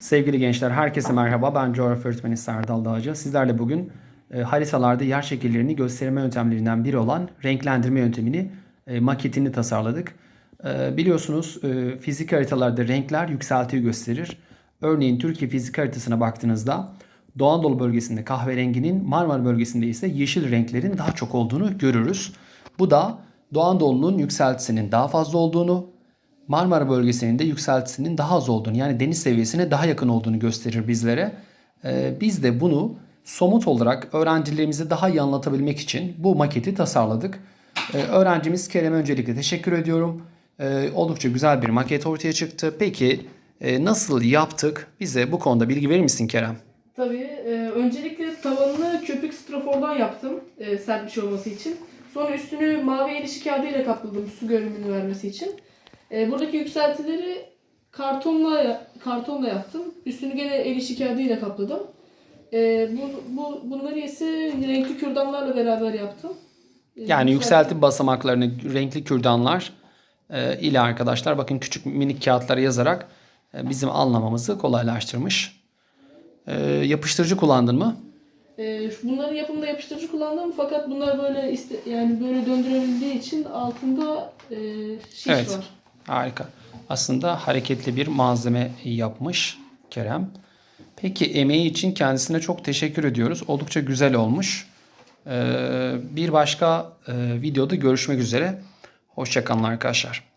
Sevgili gençler, herkese merhaba. Ben coğrafya öğretmeni Serdal Dağcı. Sizlerle bugün e, haritalarda yer şekillerini gösterme yöntemlerinden biri olan renklendirme yöntemini, e, maketini tasarladık. E, biliyorsunuz e, fizik haritalarda renkler yükseltiyi gösterir. Örneğin Türkiye fizik haritasına baktığınızda Doğu Anadolu bölgesinde kahverenginin, Marmara bölgesinde ise yeşil renklerin daha çok olduğunu görürüz. Bu da Doğu Anadolu'nun yükseltisinin daha fazla olduğunu, Marmara bölgesinin de yükseltisinin daha az olduğunu yani deniz seviyesine daha yakın olduğunu gösterir bizlere. Ee, biz de bunu somut olarak öğrencilerimize daha iyi anlatabilmek için bu maketi tasarladık. Ee, öğrencimiz Kerem'e öncelikle teşekkür ediyorum. Ee, oldukça güzel bir maket ortaya çıktı. Peki e, nasıl yaptık? Bize bu konuda bilgi verir misin Kerem? Tabii. e, öncelikle tavanını köpük strafordan yaptım. E, sert bir şey olması için. Sonra üstünü mavi el kağıdıyla kapladım su görünümünü vermesi için. E, buradaki yükseltileri kartonla kartonla yaptım. Üstünü gene el işi kağıdıyla kapladım. E, bu, bu, bunları ise renkli kürdanlarla beraber yaptım. E, Yani yükselti basamaklarını renkli kürdanlar e, ile arkadaşlar bakın küçük minik kağıtlara yazarak e, bizim anlamamızı kolaylaştırmış. E, yapıştırıcı kullandın mı? E, bunların yapımında yapıştırıcı kullandım fakat bunlar böyle iste, yani böyle döndürebildiği için altında e, şiş Evet. var. Harika. Aslında hareketli bir malzeme yapmış Kerem. Peki emeği için kendisine çok teşekkür ediyoruz. Oldukça güzel olmuş. Ee, bir başka e, videoda görüşmek üzere. Hoşçakalın arkadaşlar.